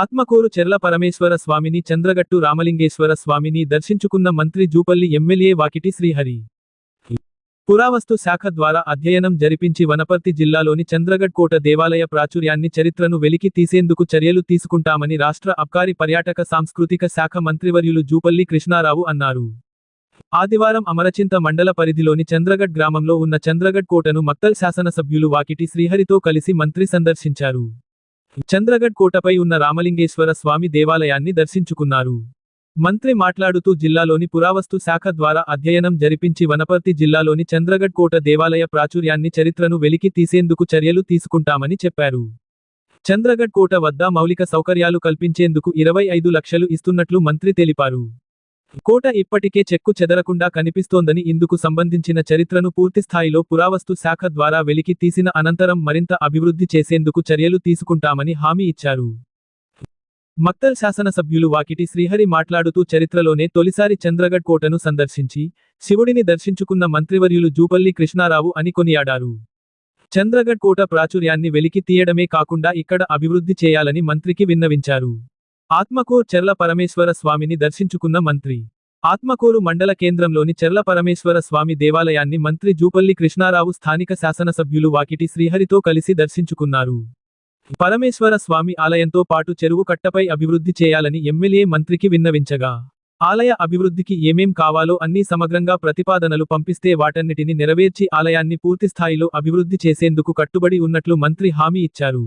ఆత్మకూరు చెర్ల పరమేశ్వర స్వామిని చంద్రగట్టు రామలింగేశ్వర స్వామిని దర్శించుకున్న మంత్రి జూపల్లి ఎమ్మెల్యే వాకిటి శ్రీహరి. పురావస్తు శాఖ ద్వారా అధ్యయనం జరిపించి వనపర్తి జిల్లాలోని చంద్రగఢ్ కోట దేవాలయ ప్రాచుర్యాన్ని చరిత్రను వెలికి తీసేందుకు చర్యలు తీసుకుంటామని రాష్ట్ర అబ్కారి పర్యాటక సాంస్కృతిక శాఖ మంత్రివర్యులు జూపల్లి కృష్ణారావు అన్నారు. ఆదివారం అమరచింత మండల పరిధిలోని చంద్రగఢ్ గ్రామంలో ఉన్న చంద్రగఢ్ కోటను మక్తల్ శాసనసభ్యులు వాకిటి శ్రీహరితో కలిసి మంత్రి సందర్శించారు. చంద్రగఢ్ కోటపై ఉన్న రామలింగేశ్వర స్వామి దేవాలయాన్ని దర్శించుకున్నారు. మంత్రి మాట్లాడుతూ జిల్లాలోని పురావస్తు శాఖ ద్వారా అధ్యయనం జరిపించి వనపర్తి జిల్లాలోని చంద్రగఢ్ కోట దేవాలయ ప్రాచుర్యాన్ని చరిత్రను వెలికి తీసేందుకు చర్యలు తీసుకుంటామని చెప్పారు. చంద్రగఢ్ కోట వద్ద మౌలిక సౌకర్యాలు కల్పించేందుకు ఇరవై ఐదు లక్షలు ఇస్తున్నట్లు మంత్రి తెలిపారు. కోట ఇప్పటికే చెక్కు చెదరకుండా కనిపిస్తోందని ఇందుకు సంబంధించిన చరిత్రను పూర్తిస్థాయిలో పురావస్తు శాఖ ద్వారా వెలికి తీసిన అనంతరం మరింత అభివృద్ధి చేసేందుకు చర్యలు తీసుకుంటామని హామీ ఇచ్చారు. మక్తల్ శాసనసభ్యులు వాకిటి శ్రీహరి మాట్లాడుతూ చరిత్రలోనే తొలిసారి చంద్రగఢ్ కోటను సందర్శించి శివుడిని దర్శించుకున్న మంత్రివర్యులు జూపల్లి కృష్ణారావు అని కొనియాడారు. చంద్రగఢ్ కోట ప్రాచుర్యాన్ని వెలికి తీయడమే కాకుండా ఇక్కడ అభివృద్ధి చేయాలని మంత్రికి విన్నవించారు. ఆత్మకూర్ చెర్ల పరమేశ్వర స్వామిని దర్శించుకున్న మంత్రి. ఆత్మకూరు మండల కేంద్రంలోని చెర్ల పరమేశ్వర స్వామి దేవాలయాన్ని మంత్రి జూపల్లి కృష్ణారావు స్థానిక శాసనసభ్యులు వాకిటి శ్రీహరితో కలిసి దర్శించుకున్నారు. పరమేశ్వర స్వామి ఆలయంతో పాటు చెరువు కట్టపై అభివృద్ధి చేయాలని ఎమ్మెల్యే మంత్రికి విన్నవించగా ఆలయ అభివృద్ధికి ఏమేం కావాలో అన్ని సమగ్రంగా ప్రతిపాదనలు పంపిస్తే వాటన్నిటిని నెరవేర్చి ఆలయాన్ని పూర్తిస్థాయిలో అభివృద్ధి చేసేందుకు కట్టుబడి ఉన్నట్లు మంత్రి హామీ ఇచ్చారు.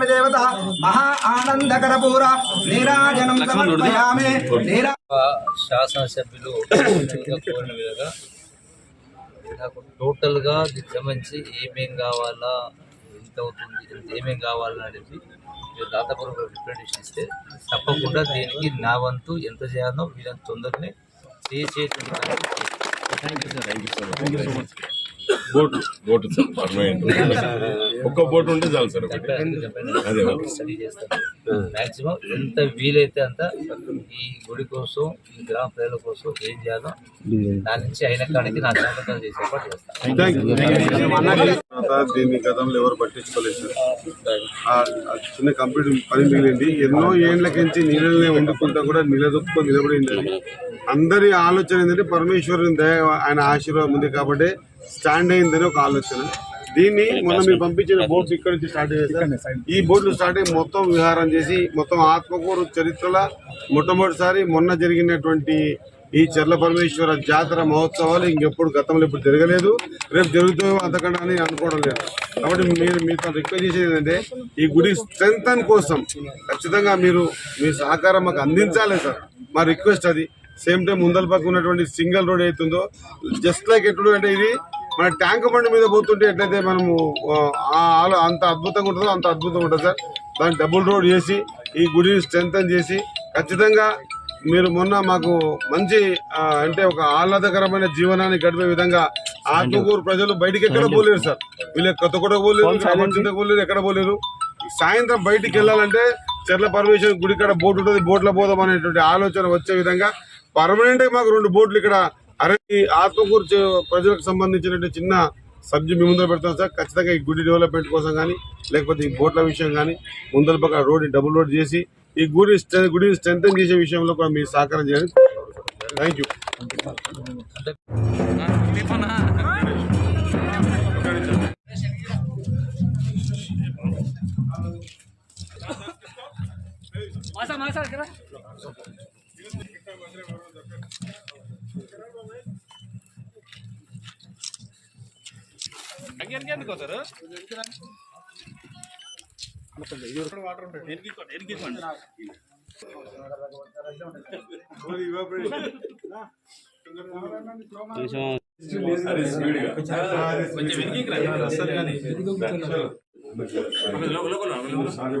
మహాస్వామి దేవత మహా ఆనందకర పూర నీరాజనం సమర్పయామి. నీరా శాసనసభ్యులు కోరిన విధంగా నాకు టోటల్గా సంబంధించి ఏమేం కావాలా ఎంత అవుతుంది ఎంత ఏమేం కావాలని అడిగి మీరు రాతపూర్వక రిప్రజెంటేషన్ ఇస్తే తప్పకుండా దీనికి నా వంతు ఎంత చేయాలో వీళ్ళని తొందరనే చేసేటువంటి బోట్ బోట్ సార్ పర్మనెంట్ ఒక్క బోట్ ఉంటే చాలు సార్ ఒకటి. అదే. మాక్సిమం ఎంత వీలైతే అంత ఈ గుడి కోసం ఈ గ్రామ ప్రజల కోసం ఏం చేయాలో దాని నుంచి అయిన కాడికి నా చేస్తాను. దీన్ని గతంలో ఎవరు పట్టించుకోలేదు సార్. ఆ- ఆ చిన్న కంప్యూటర్ పని మిగిలింది. ఎన్నో ఏండ్లకించి నీళ్ళనే వండుకుంటా కూడా నిలదొక్కుని నిలబడింది అది. అందరి ఆలోచన ఏంటంటే పరమేశ్వరుని దయ ఆయన ఆశీర్వాదం ఉంది కాబట్టి స్టాండ్ అయిందని ఒక ఆలోచన. దీన్ని మొన్న మీరు పంపించిన బోట్ ఇక్కడ నుంచి స్టార్ట్ చేశారు. ఈ బోట్లు స్టార్ట్ అయ్యి మొత్తం విహారం చేసి మొత్తం ఆత్మకూరు చరిత్రలో మొట్టమొదటిసారి మొన్న జరిగినటువంటి ఈ చెర్ల పరమేశ్వర జాతర మహోత్సవాలు ఇంకెప్పుడు గతంలో ఇప్పుడు జరగలేదు. రేపు జరుగుతాయో అంతకన్నా అని అనుకోవడం లేదు. కాబట్టి మీరు మీతో రిక్వెస్ట్ చేసేది ఏంటంటే ఈ గుడి స్ట్రెంగ్ కోసం ఖచ్చితంగా మీరు మీ సహకారం మాకు అందించాలి సార్. మా రిక్వెస్ట్ అది. సేమ్ టైం ముందల పక్క ఉన్నటువంటి సింగిల్ రోడ్ అవుతుందో జస్ట్ లైక్ ఎట్లు అంటే ఇది మన ట్యాంక్ బండి మీద పోతుంటే ఎట్లయితే మనము అంత అద్భుతంగా ఉంటుందో అంత అద్భుతంగా ఉంటుంది సార్. దాన్ని డబుల్ రోడ్ చేసి ఈ గుడిని స్ట్రెంగ్ చేసి ఖచ్చితంగా మీరు మొన్న మాకు మంచి అంటే ఒక ఆహ్లాదకరమైన జీవనాన్ని గడిపే విధంగా ఆత్మకూరు ప్రజలు బయటికి ఎక్కడ పోలేరు సార్. వీళ్ళు కొత్త కొత్త పోలేరు రామచింత పోలేరు ఎక్కడ పోలేరు. సాయంత్రం బయటికి వెళ్ళాలంటే చెర్ల పరమేశ్వర గుడి కాడ బోట్ ఉంటుంది బోట్లో పోదాం అనేటువంటి ఆలోచన వచ్చే విధంగా పర్మనెంట్గా మాకు రెండు బోట్లు ఇక్కడ అరే ఆత్మకూరు ప్రజలకు సంబంధించినటువంటి చిన్న సబ్జెక్ట్ మీ ముందర పెడతాం సార్. ఖచ్చితంగా ఈ గుడి డెవలప్మెంట్ కోసం కానీ లేకపోతే ఈ బోట్ల విషయం కానీ ముందర పక్క రోడ్ డబుల్ రోడ్ చేసి ఈ గుడి గుడిని స్ట్రెంగ్ చేసే విషయంలో కూడా మీరు సహకారం చేయాలి. థ్యాంక్ యూ మాసా మాసా కదా వెనక్కి రా, వస్తారు కానీ అలా కొంచెం సైడ్కి చేయండి. ఆ, వస్తాం, వస్తాం. ఆ గొంతు వినిపిస్తుంది.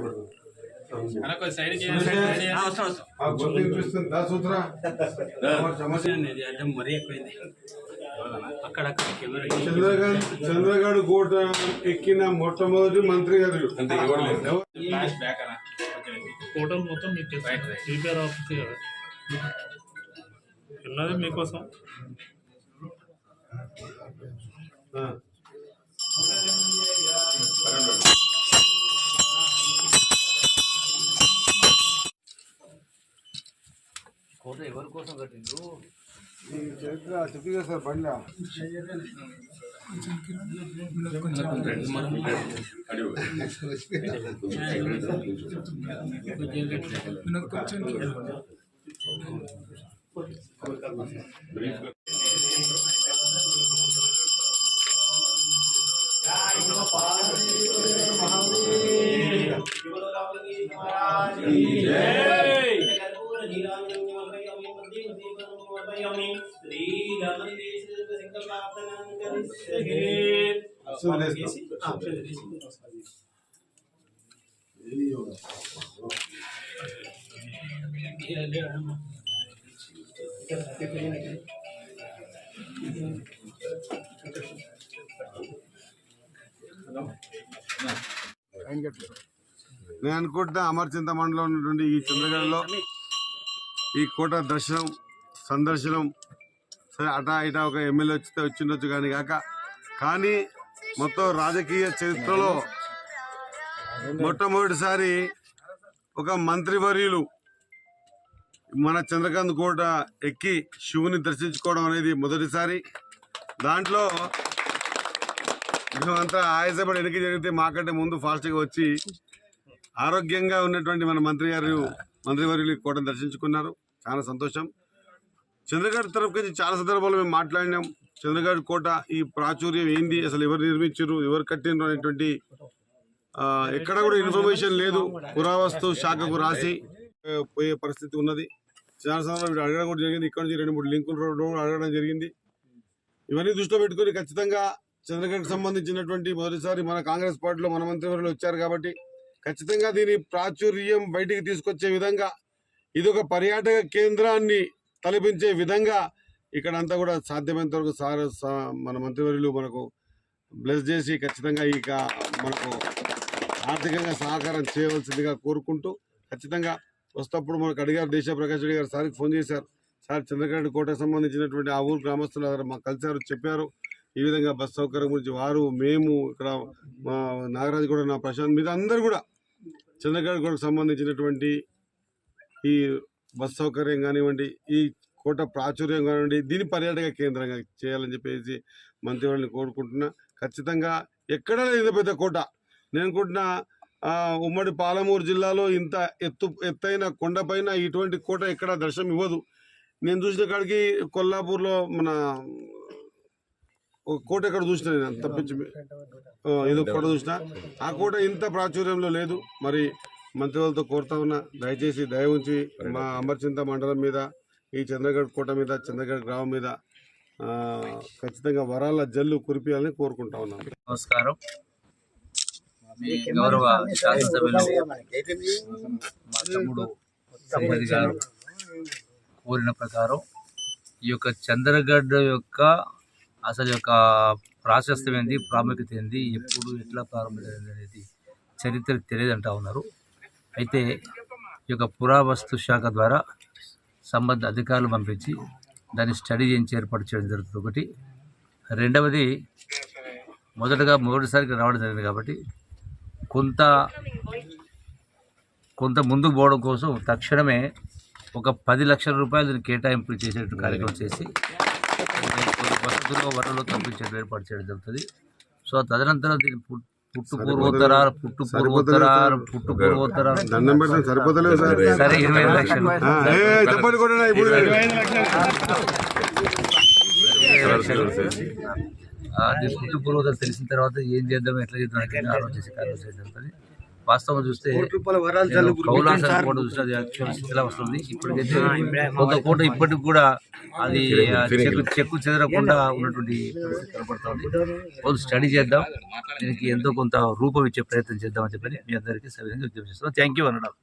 చంద్రగాడు చంద్రగాడు కోట ఎక్కిన మొట్టమొదటి మంత్రి గారు. టోటల్ మొత్తం మీకు ఆఫీస్ ఉన్నది మీకోసం. ఆ. కోట ఎవరి కోసం కట్టిండ్రు? ఈ చరిత్ర చెప్పిగా సార్ బండ్ల నేను అనుకుంటున్నా అమర్చింత మండలం ఉన్నటువంటి ఈ చంద్రగఢలో ఈ కోట దర్శనం సందర్శనం సరే అటా ఇటా ఒక ఎమ్మెల్యే వచ్చితే వచ్చిండొచ్చు కానీ కాక కానీ మొత్తం రాజకీయ చరిత్రలో మొట్టమొదటిసారి ఒక మంత్రివర్యులు మన చంద్రకాంత్ కోట ఎక్కి శివుని దర్శించుకోవడం అనేది మొదటిసారి. దాంట్లో మేమంతా ఆయాసపడి వెనక జరిగితే మాకంటే ముందు ఫాస్ట్గా వచ్చి ఆరోగ్యంగా ఉన్నటువంటి మన మంత్రి గారు మంత్రివర్యులు కోటను దర్శించుకున్నారు. చాలా సంతోషం. చంద్రగారి తరఫు నుంచి చాలా సందర్భాల్లో మేము మాట్లాడినాం. చంద్రగఢ్ కోట ఈ ప్రాచుర్యం ఏంది? అసలు ఎవరు నిర్మించారు ఎవరు కట్టినారు అనేటువంటి ఎక్కడ కూడా ఇన్ఫర్మేషన్ లేదు. పురావస్తు శాఖకు రాసి పోయే పరిస్థితి ఉన్నది. చాలా వీడు అడగడం కూడా జరిగింది. ఇక్కడ నుంచి రెండు మూడు లింకులు రోడ్డు అడగడం జరిగింది. ఇవన్నీ దృష్టిలో పెట్టుకుని ఖచ్చితంగా చంద్రగఢ్కి సంబంధించినటువంటి మొదటిసారి మన కాంగ్రెస్ పార్టీలో మన మంత్రివర్యులు వచ్చారు కాబట్టి ఖచ్చితంగా దీని ప్రాచుర్యం బయటికి తీసుకొచ్చే విధంగా ఇది ఒక పర్యాటక కేంద్రాన్ని తలపించే విధంగా ఇక్కడ అంతా కూడా సాధ్యమైనంత వరకు సార్ సా- మన మంత్రివర్యులు మనకు బ్లెస్ చేసి ఖచ్చితంగా ఇక మనకు ఆర్థికంగా సహకారం చేయవలసిందిగా కోరుకుంటూ ఖచ్చితంగా వస్తప్పుడు మనకు అడిగారు దేశ ప్రకాష్ రెడ్డి గారు సార్కి ఫోన్ చేశారు. సార్ చంద్రగఢ్ కోటకు సంబంధించినటువంటి ఆ ఊరు గ్రామస్తులు అందరూ మాకు కలిశారు చెప్పారు. ఈ విధంగా బస్ సౌకర్యం గురించి వారు మేము ఇక్కడ మా నాగరాజు కూడా నా ప్రశాంత్ మీద అందరూ కూడా చంద్రగఢ్ కోటకు సంబంధించినటువంటి ఈ బస్ సౌకర్యం కానివ్వండి ఈ కోట ప్రాచుర్యం కానివ్వండి దీని పర్యాటక కేంద్రంగా చేయాలని చెప్పేసి మంత్రివాళ్ళని కోరుకుంటున్నా. ఖచ్చితంగా ఎక్కడ లేదు పెద్ద కోట. నేను అనుకుంటున్నా ఉమ్మడి పాలమూరు జిల్లాలో ఇంత ఎత్తు ఎత్తైన కొండపైన ఇటువంటి కోట ఎక్కడ దర్శనం ఇవ్వదు. నేను చూసిన కాడికి కొల్లాపూర్లో మన ఒక కోట ఎక్కడ చూసిన నేను తప్పించి ఏదో కోట చూసిన. ఆ కోట ఇంత ప్రాచుర్యంలో లేదు. మరి మంత్రి వాళ్ళతో కోరుతా ఉన్నా. దయచేసి దయ ఉంచి మా అమర్చింత మండలం మీద ఈ చంద్రగఢ్ కోట మీద చంద్రగఢ్ గ్రామం మీద ఖచ్చితంగా వరాల జల్లు కురిపియాలని కోరుకుంటా ఉన్నాను నమస్కారం. గౌరవ శాసనసభ్యులు మా తమ్ముడు శ్రీహరి గారు కోరిన ప్రకారం ఈ యొక్క చంద్రగఢ్ యొక్క అసలు యొక్క ప్రాశస్త్యం ఏంది ప్రాముఖ్యత ఏంది ఎప్పుడు ఎట్లా ప్రారంభమైంది అనేది చరిత్ర తెలియదు అంటా ఉన్నారు. అయితే ఈ యొక్క పురావస్తు శాఖ ద్వారా సంబంధ అధికారులు పంపించి దాన్ని స్టడీ చేయించి ఏర్పాటు చేయడం జరుగుతుంది. ఒకటి. రెండవది మొదటగా మొదటిసారికి రావడం జరిగింది కాబట్టి కొంత కొంత ముందుకు పోవడం కోసం తక్షణమే ఒక పది లక్షల రూపాయలు దీన్ని కేటాయింపులు చేసేట్టు కార్యక్రమం చేసి వసతులు వనరులు కల్పించేట్టు ఏర్పాటు చేయడం జరుగుతుంది. సో తదనంతరం దీన్ని పుట్టు పూర్వోత్తరాలు పుట్టు పూర్వోత్తరాలు పుట్టు పూర్వోత్తరాలు దండం పెడతాం సరిపోతలేదు సార్. సరే ఇరవై ఐదు లక్షలు. చెప్పండి కూడా ఇప్పుడు. పుట్టు పూర్వోత్తరాలు తెలిసిన తర్వాత ఏం చేద్దాం ఎట్లా చేద్దాం ఆలోచించి జరుగుతుంది వాస్తవం చూస్తే నేను కౌలాసన కోట చూస్తే అది యాక్చువల్ స్థితిలో వస్తుంది? ఇప్పటికైతే కొంత కోట ఇప్పటికి కూడా అది చెక్కు చెక్కు చెదరకుండా ఉన్నటువంటి పరిస్థితి కనపడుతుంది. కొంత స్టడీ చేద్దాం. దీనికి ఎంతో కొంత రూపం ఇచ్చే ప్రయత్నం చేద్దాం అని చెప్పని మీ అందరికీ సవిధంగా విజ్ఞప్తి చేస్తున్నాం. థ్యాంక్ యూ అనడం